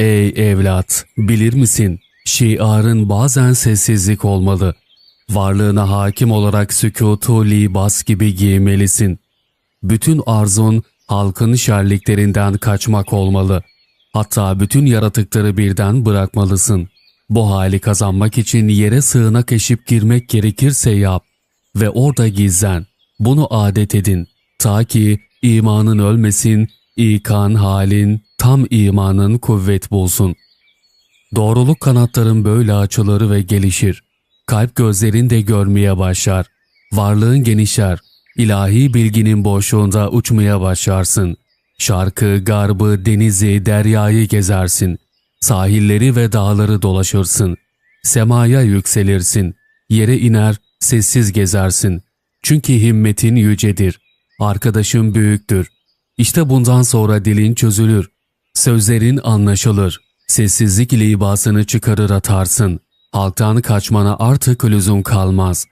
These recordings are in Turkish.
Ey evlat, bilir misin? Şiarın bazen sessizlik olmalı. Varlığına hakim olarak sükutu libas gibi giymelisin. Bütün arzun halkın şerliklerinden kaçmak olmalı. Hatta bütün yaratıkları birden bırakmalısın. Bu hali kazanmak için yere sığınak eşip girmek gerekirse yap ve orada gizlen. Bunu adet edin. Ta ki imanın ölmesin, ikan halin, tam imanın kuvvet bulsun. Doğruluk kanatların böyle açılır ve gelişir. Kalp gözlerin de görmeye başlar. Varlığın genişler. İlahi bilginin boşluğunda uçmaya başlarsın. Şarkı, garbı, denizi, deryayı gezersin. Sahilleri ve dağları dolaşırsın. Semaya yükselirsin. Yere iner, sessiz gezersin. Çünkü himmetin yücedir. Arkadaşın büyüktür. İşte bundan sonra dilin çözülür. Sözlerin anlaşılır. Sessizlik libasını çıkarır atarsın. Halktan kaçmana artık lüzum kalmaz.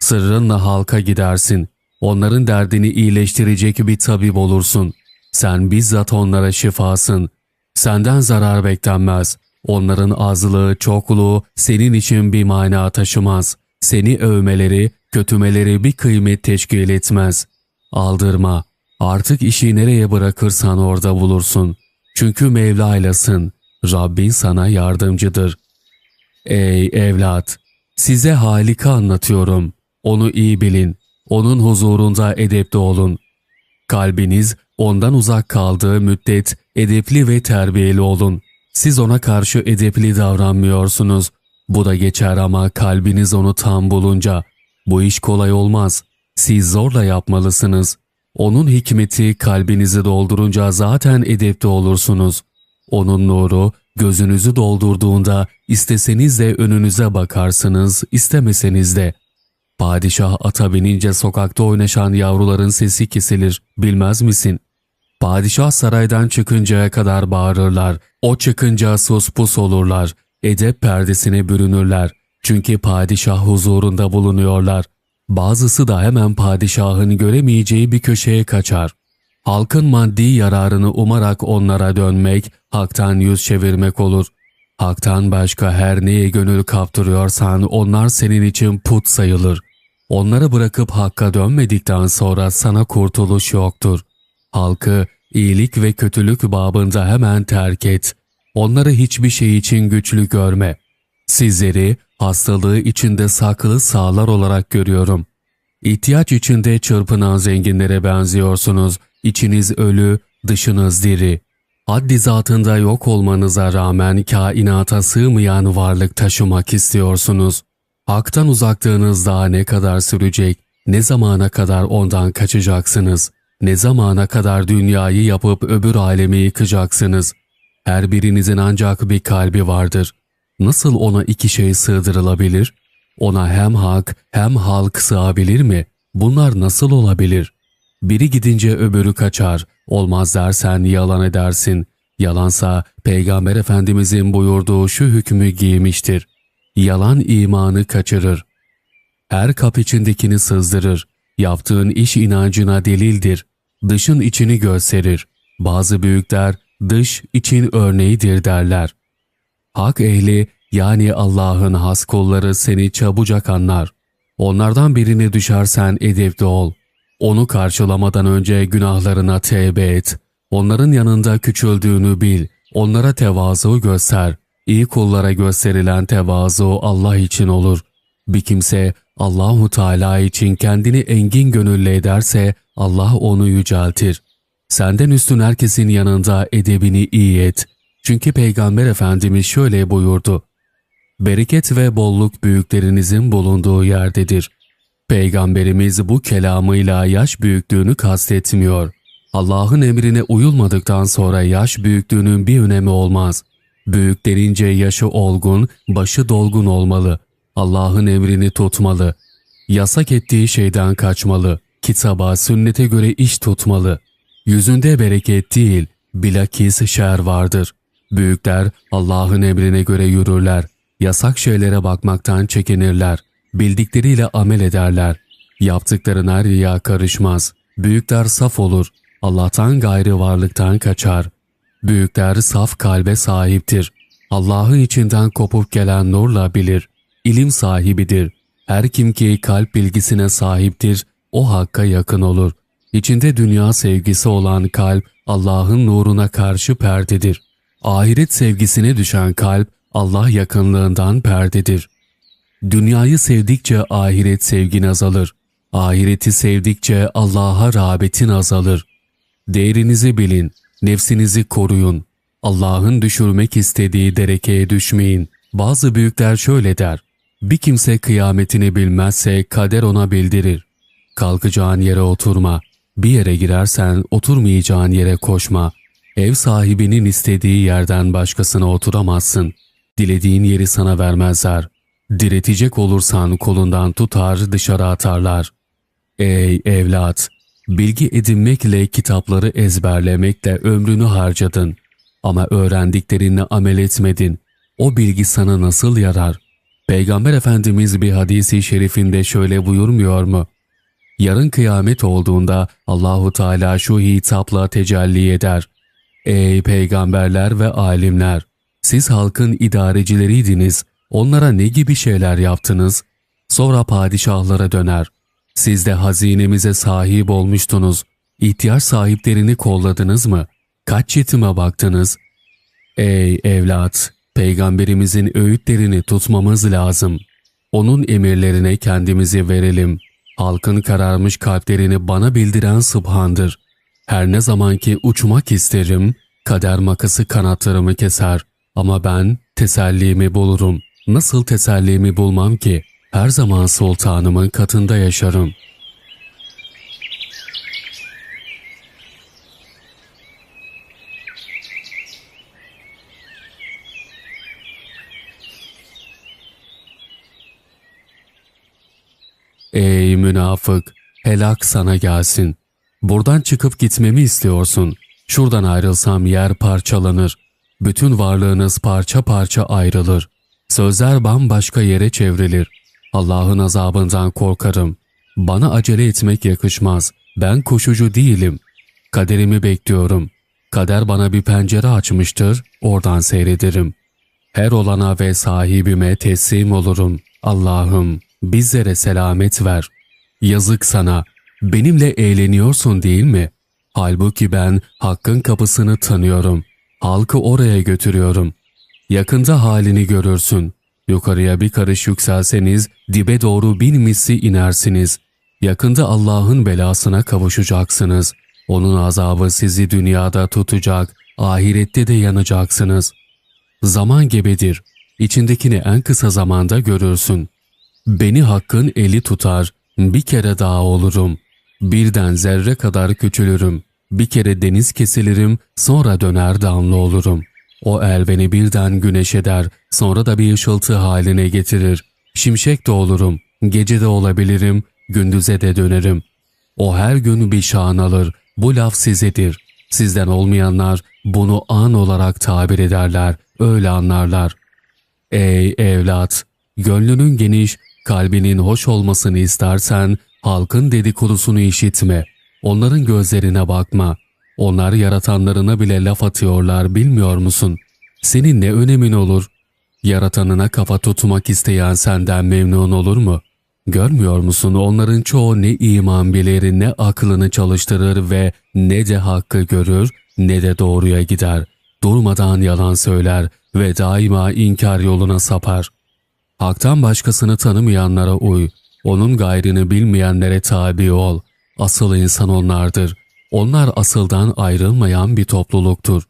Sırrınla halka gidersin. Onların derdini iyileştirecek bir tabip olursun. Sen bizzat onlara şifasın. Senden zarar beklenmez. Onların azlığı, çokluğu senin için bir mana taşımaz. Seni övmeleri, kötümeleri bir kıymet teşkil etmez. Aldırma. Artık işi nereye bırakırsan orada bulursun. Çünkü Mevla'ylasın. Rabbin sana yardımcıdır. Ey evlat! Size Halik'i anlatıyorum. Onu iyi bilin. Onun huzurunda edepli olun. Kalbiniz ondan uzak kaldığı müddet edepli ve terbiyeli olun. Siz ona karşı edepli davranmıyorsunuz. Bu da geçer ama kalbiniz onu tam bulunca. Bu iş kolay olmaz. Siz zorla yapmalısınız. Onun hikmeti kalbinizi doldurunca zaten edepli olursunuz. Onun nuru gözünüzü doldurduğunda isteseniz de önünüze bakarsınız, istemeseniz de. Padişah ata binince sokakta oynaşan yavruların sesi kesilir, bilmez misin? Padişah saraydan çıkıncaya kadar bağırırlar. O çıkınca sus pus olurlar. Edep perdesine bürünürler. Çünkü padişah huzurunda bulunuyorlar. Bazısı da hemen padişahın göremeyeceği bir köşeye kaçar. Halkın maddi yararını umarak onlara dönmek, haktan yüz çevirmek olur. Haktan başka her neye gönül kaptırıyorsan onlar senin için put sayılır. Onları bırakıp hakka dönmedikten sonra sana kurtuluş yoktur. Halkı iyilik ve kötülük babında hemen terk et. Onları hiçbir şey için güçlü görme. Sizleri hastalığı içinde saklı sağlar olarak görüyorum. İhtiyaç içinde çırpınan zenginlere benziyorsunuz. İçiniz ölü, dışınız diri. Haddi zatında yok olmanıza rağmen kainata sığmayan varlık taşımak istiyorsunuz. Hak'tan uzaklığınız daha ne kadar sürecek, ne zamana kadar ondan kaçacaksınız, ne zamana kadar dünyayı yapıp öbür alemi yıkacaksınız. Her birinizin ancak bir kalbi vardır. Nasıl ona iki şey sığdırılabilir? Ona hem hak hem halk sığabilir mi? Bunlar nasıl olabilir? Biri gidince öbürü kaçar. Olmaz dersen yalan edersin. Yalansa Peygamber Efendimizin buyurduğu şu hükmü giymiştir. Yalan imanı kaçırır. Her kap içindekini sızdırır. Yaptığın iş inancına delildir. Dışın içini gösterir. Bazı büyükler dış için örneğidir derler. Hak ehli yani Allah'ın has kulları seni çabucak anlar. Onlardan birini düşersen edepli ol. Onu karşılamadan önce günahlarına tevbe et. Onların yanında küçüldüğünü bil. Onlara tevazu göster. İyi kullara gösterilen tevazu Allah için olur. Bir kimse Allahu Teala için kendini engin gönüllü ederse Allah onu yüceltir. Senden üstün herkesin yanında edebini iyi et. Çünkü Peygamber Efendimiz şöyle buyurdu. Bereket ve bolluk büyüklerinizin bulunduğu yerdedir. Peygamberimiz bu kelamıyla yaş büyüklüğünü kastetmiyor. Allah'ın emrine uyulmadıktan sonra yaş büyüklüğünün bir önemi olmaz. Büyüklerince yaşı olgun, başı dolgun olmalı. Allah'ın emrini tutmalı. Yasak ettiği şeyden kaçmalı. Kitaba, sünnete göre iş tutmalı. Yüzünde bereket değil, bilakis şer vardır. Büyükler Allah'ın emrine göre yürürler. Yasak şeylere bakmaktan çekinirler. Bildikleriyle amel ederler. Yaptıklarına riya karışmaz. Büyükler saf olur. Allah'tan gayrı varlıktan kaçar. Büyükler saf kalbe sahiptir. Allah'ın içinden kopup gelen nurla bilir. İlim sahibidir. Her kim ki kalp bilgisine sahiptir, o hakka yakın olur. İçinde dünya sevgisi olan kalp, Allah'ın nuruna karşı perdedir. Ahiret sevgisine düşen kalp, Allah yakınlığından perdedir. Dünyayı sevdikçe ahiret sevgin azalır. Ahireti sevdikçe Allah'a rağbetin azalır. Değerinizi bilin, nefsinizi koruyun. Allah'ın düşürmek istediği derekeye düşmeyin. Bazı büyükler şöyle der. Bir kimse kıyametini bilmezse kader ona bildirir. Kalkacağın yere oturma. Bir yere girersen oturmayacağın yere koşma. Ev sahibinin istediği yerden başkasına oturamazsın. Dilediğin yeri sana vermezler. Diretecek olursan kolundan tutar dışarı atarlar. Ey evlat! Bilgi edinmekle kitapları ezberlemekle ömrünü harcadın. Ama öğrendiklerini amel etmedin. O bilgi sana nasıl yarar? Peygamber Efendimiz bir hadisi şerifinde şöyle buyurmuyor mu? Yarın kıyamet olduğunda Allahu Teala şu hitapla tecelli eder. Ey peygamberler ve alimler! Siz halkın idarecileriydiniz. Onlara ne gibi şeyler yaptınız? Sonra padişahlara döner. Siz de hazinemize sahip olmuştunuz. İhtiyaç sahiplerini kolladınız mı? Kaç yetime baktınız? Ey evlat! Peygamberimizin öğütlerini tutmamız lazım. Onun emirlerine kendimizi verelim. Halkın kararmış kalplerini bana bildiren Subhan'dır. Her ne zamanki uçmak isterim, kader makası kanatlarımı keser. Ama ben tesellimi bulurum. Nasıl tesellimi bulmam ki? Her zaman sultanımın katında yaşarım. Ey münafık! Helak sana gelsin. Buradan çıkıp gitmemi istiyorsun. Şuradan ayrılsam yer parçalanır. Bütün varlığınız parça parça ayrılır. Sözler bambaşka yere çevrilir. Allah'ın azabından korkarım. Bana acele etmek yakışmaz. Ben koşucu değilim. Kaderimi bekliyorum. Kader bana bir pencere açmıştır, oradan seyrederim. Her olana ve sahibime teslim olurum. Allah'ım bizlere selamet ver. Yazık sana, benimle eğleniyorsun değil mi? Halbuki ben hakkın kapısını tanıyorum. Halkı oraya götürüyorum. Yakında halini görürsün. Yukarıya bir karış yükselseniz dibe doğru bin misli inersiniz. Yakında Allah'ın belasına kavuşacaksınız. Onun azabı sizi dünyada tutacak, ahirette de yanacaksınız. Zaman gebedir. İçindekini en kısa zamanda görürsün. Beni hakkın eli tutar, bir kere daha olurum. Birden zerre kadar küçülürüm. Bir kere deniz kesilirim, sonra döner damla olurum. O el beni birden güneş eder, sonra da bir ışıltı haline getirir. Şimşek de olurum, gece de olabilirim, gündüze de dönerim. O her gün bir şan alır, bu laf sizedir. Sizden olmayanlar bunu an olarak tabir ederler, öyle anlarlar. Ey evlat! Gönlünün geniş, kalbinin hoş olmasını istersen halkın dedikodusunu işitme. Onların gözlerine bakma. Onlar yaratanlarına bile laf atıyorlar bilmiyor musun? Senin ne önemin olur? Yaratanına kafa tutmak isteyen senden memnun olur mu? Görmüyor musun onların çoğu ne iman bilir ne aklını çalıştırır ve ne de hakkı görür ne de doğruya gider. Durmadan yalan söyler ve daima inkar yoluna sapar. Hak'tan başkasını tanımayanlara uy, onun gayrını bilmeyenlere tabi ol. Asıl insan onlardır. Onlar asıldan ayrılmayan bir topluluktur.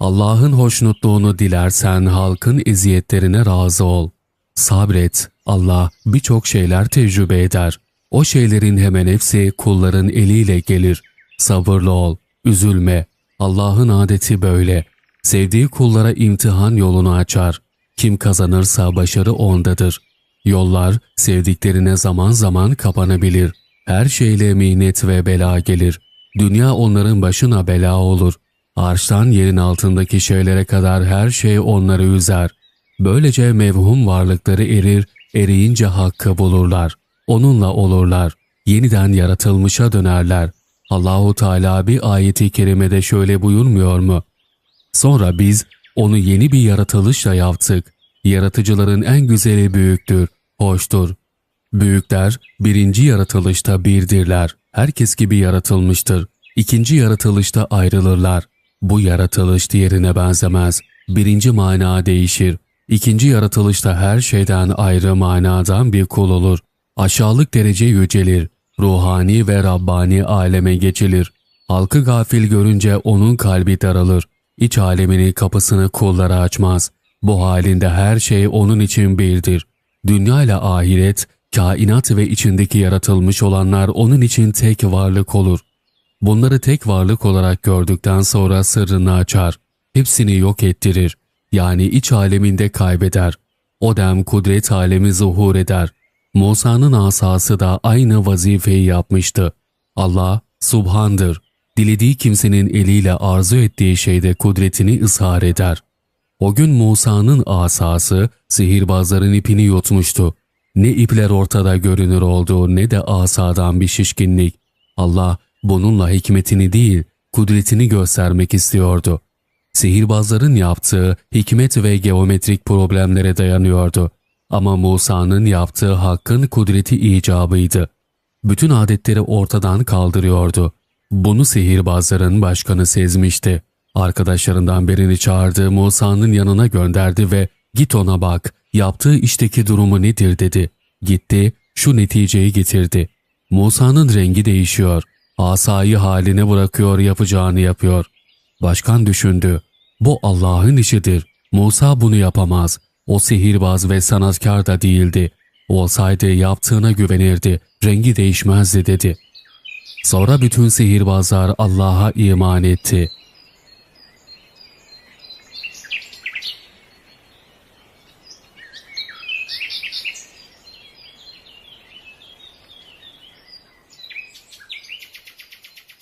Allah'ın hoşnutluğunu dilersen halkın eziyetlerine razı ol. Sabret, Allah birçok şeyler tecrübe eder. O şeylerin hemen hepsi kulların eliyle gelir. Sabırlı ol, üzülme. Allah'ın adeti böyle. Sevdiği kullara imtihan yolunu açar. Kim kazanırsa başarı ondadır. Yollar sevdiklerine zaman zaman kapanabilir. Her şeyle minnet ve bela gelir. Dünya onların başına bela olur. Arştan yerin altındaki şeylere kadar her şey onları üzer. Böylece mevhum varlıkları erir, eriyince hakkı bulurlar. Onunla olurlar. Yeniden yaratılmışa dönerler. Allahu Teala bir ayeti kerimede şöyle buyurmuyor mu? Sonra biz onu yeni bir yaratılışla yaptık. Yaratıcıların en güzeli büyüktür, hoştur. Büyükler birinci yaratılışta birdirler. Herkes gibi yaratılmıştır. İkinci yaratılışta ayrılırlar. Bu yaratılış diğerine benzemez. Birinci mana değişir. İkinci yaratılışta her şeyden ayrı manadan bir kul olur. Aşağılık derece yücelir. Ruhani ve Rabbani aleme geçilir. Halkı gafil görünce onun kalbi daralır. İç aleminin kapısını kullara açmaz. Bu halinde her şey onun için birdir. Dünya ile ahiret, kainat ve içindeki yaratılmış olanlar onun için tek varlık olur. Bunları tek varlık olarak gördükten sonra sırrını açar. Hepsini yok ettirir. Yani iç aleminde kaybeder. O dem kudret alemi zuhur eder. Musa'nın asası da aynı vazifeyi yapmıştı. Allah subhandır. Dilediği kimsenin eliyle arzu ettiği şeyde kudretini ızhar eder. O gün Musa'nın asası sihirbazların ipini yutmuştu. Ne ipler ortada görünür oldu ne de asadan bir şişkinlik. Allah bununla hikmetini değil kudretini göstermek istiyordu. Sihirbazların yaptığı hikmet ve geometrik problemlere dayanıyordu. Ama Musa'nın yaptığı hakkın kudreti icabıydı. Bütün adetleri ortadan kaldırıyordu. Bunu sihirbazların başkanı sezmişti. Arkadaşlarından birini çağırdı, Musa'nın yanına gönderdi ve ''Git ona bak, yaptığı işteki durumu nedir?'' dedi. Gitti, şu neticeyi getirdi. Musa'nın rengi değişiyor. Asayı haline bırakıyor, yapacağını yapıyor. Başkan düşündü. Bu Allah'ın işidir. Musa bunu yapamaz. O sihirbaz ve sanatkar da değildi. Olsaydı yaptığına güvenirdi, rengi değişmezdi dedi. Sonra bütün sihirbazlar Allah'a iman etti.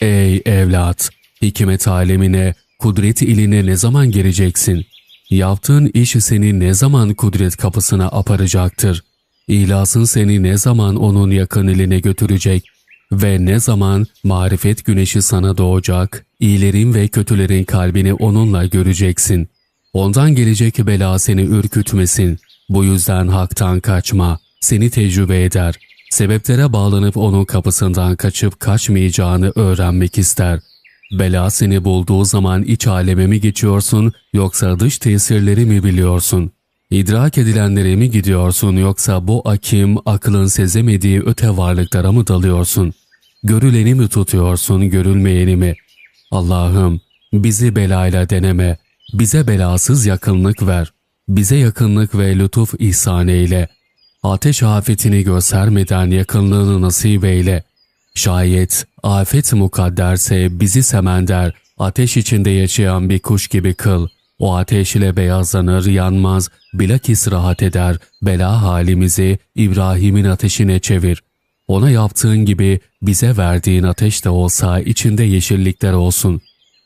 Ey evlat! Hikmet alemine, kudret iline ne zaman gireceksin? Yaptığın iş seni ne zaman kudret kapısına aparacaktır? İhlasın seni ne zaman onun yakın iline götürecek? Ve ne zaman marifet güneşi sana doğacak, iyilerin ve kötülerin kalbini onunla göreceksin. Ondan gelecek bela seni ürkütmesin. Bu yüzden haktan kaçma, seni tecrübe eder. Sebeplere bağlanıp onun kapısından kaçıp kaçmayacağını öğrenmek ister. Bela seni bulduğu zaman iç aleme mi geçiyorsun yoksa dış tesirleri mi biliyorsun? İdrak edilenlere mi gidiyorsun yoksa bu akim aklın sezemediği öte varlıklara mı dalıyorsun? Görüleni mi tutuyorsun görülmeyeni mi? Allah'ım bizi belayla deneme, bize belasız yakınlık ver. Bize yakınlık ve lütuf ihsan eyle. Ateş afetini göstermeden yakınlığını nasip eyle. Şayet afet mukadderse bizi semender, ateş içinde yaşayan bir kuş gibi kıl. O ateş ile beyazlanır, yanmaz, bilakis rahat eder, bela halimizi İbrahim'in ateşine çevir. Ona yaptığın gibi bize verdiğin ateş de olsa içinde yeşillikler olsun.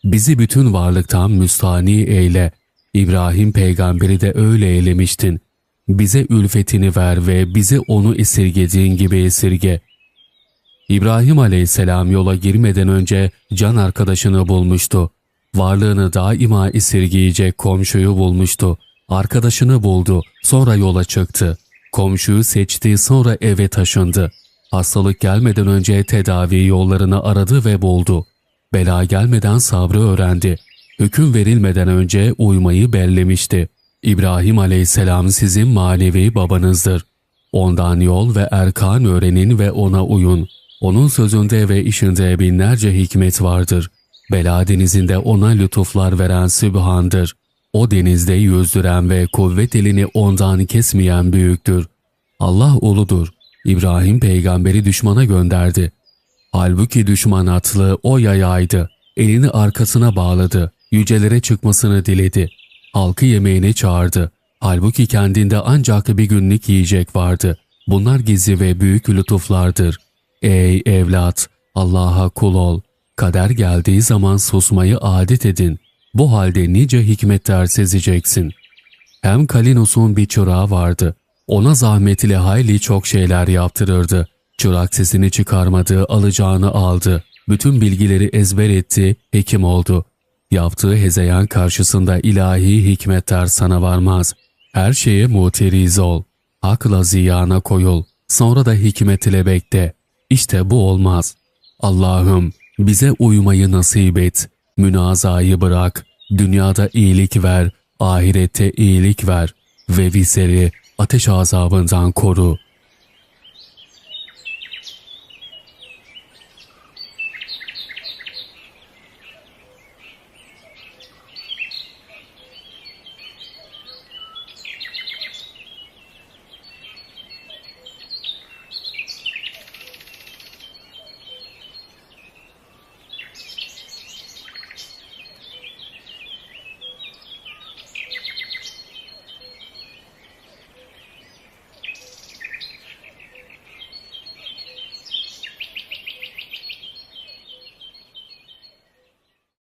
Bizi bütün varlıktan müstani eyle. İbrahim peygamberi de öyle eylemiştin. Bize ülfetini ver ve bizi onu esirgediğin gibi esirge.'' İbrahim aleyhisselam yola girmeden önce can arkadaşını bulmuştu. Varlığını daima esirgeyecek komşuyu bulmuştu. Arkadaşını buldu, sonra yola çıktı. Komşuyu seçti, sonra eve taşındı. Hastalık gelmeden önce tedavi yollarını aradı ve buldu. Bela gelmeden sabrı öğrendi. Hüküm verilmeden önce uymayı bellemişti. İbrahim aleyhisselam sizin manevi babanızdır. Ondan yol ve erkan öğrenin ve ona uyun. Onun sözünde ve işinde binlerce hikmet vardır. Bela denizinde ona lütuflar veren Sübhan'dır. O denizde yüzdüren ve kuvvet elini ondan kesmeyen büyüktür. Allah uludur. İbrahim peygamberi düşmana gönderdi. Halbuki düşman atlı o yayaydı. Elini arkasına bağladı. Yücelere çıkmasını diledi. Halkı yemeğine çağırdı. Halbuki kendinde ancak bir günlük yiyecek vardı. Bunlar gizli ve büyük lütuflardır. Ey evlat! Allah'a kul ol. Kader geldiği zaman susmayı adet edin. Bu halde nice hikmetler sezeceksin. Hem Kalinos'un bir çırağı vardı. Ona zahmet ile hayli çok şeyler yaptırırdı. Çırak sesini çıkarmadı, alacağını aldı. Bütün bilgileri ezber etti, hekim oldu. Yaptığı hezeyan karşısında ilahi hikmetler sana varmaz. Her şeye muteriz ol. Hakla ziyana koyul. Sonra da hikmet ile bekle. İşte bu olmaz. Allah'ım bize uymayı nasip et. Münazayı bırak. Dünyada iyilik ver. Ahirette iyilik ver. Ve bizleri ateş azabından koru.